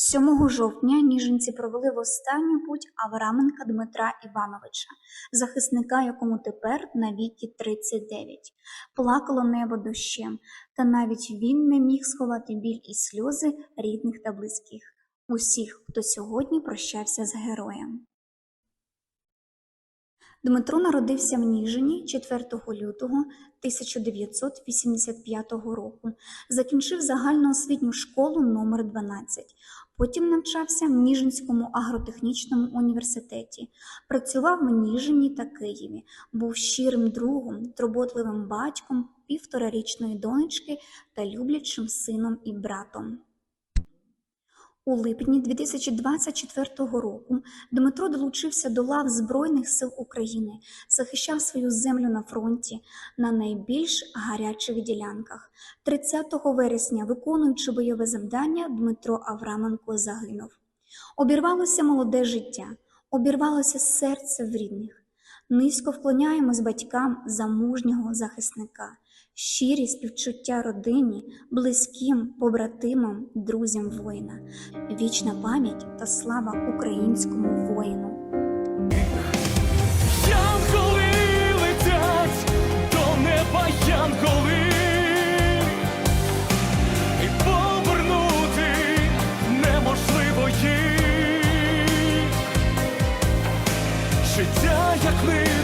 7 жовтня ніженці провели в останню путь Авраменка Дмитра Івановича, захисника, якому тепер на віки 39. Плакало небо дощем, та навіть він не міг сховати біль і сльози рідних та близьких, усіх, хто сьогодні прощався з героєм. Дмитро народився в Ніжині 4 лютого 1985 року. Закінчив загальноосвітню школу номер 12 Потім навчався в Ніжинському агротехнічному університеті. Працював в Ніжині та Києві. Був щирим другом, турботливим батьком, півторарічної донечки та люблячим сином і братом. У липні 2024 року Дмитро долучився до лав Збройних сил України, захищав свою землю на фронті на найбільш гарячих ділянках. 30 вересня, виконуючи бойове завдання, Дмитро Авраменко загинув. Обірвалося молоде життя, обірвалося серце в рідних. Низько вклоняємось батькам за мужнього захисника, щирі співчуття родині, близьким, побратимам, друзям воїна, вічна пам'ять та слава українському воїну. Please.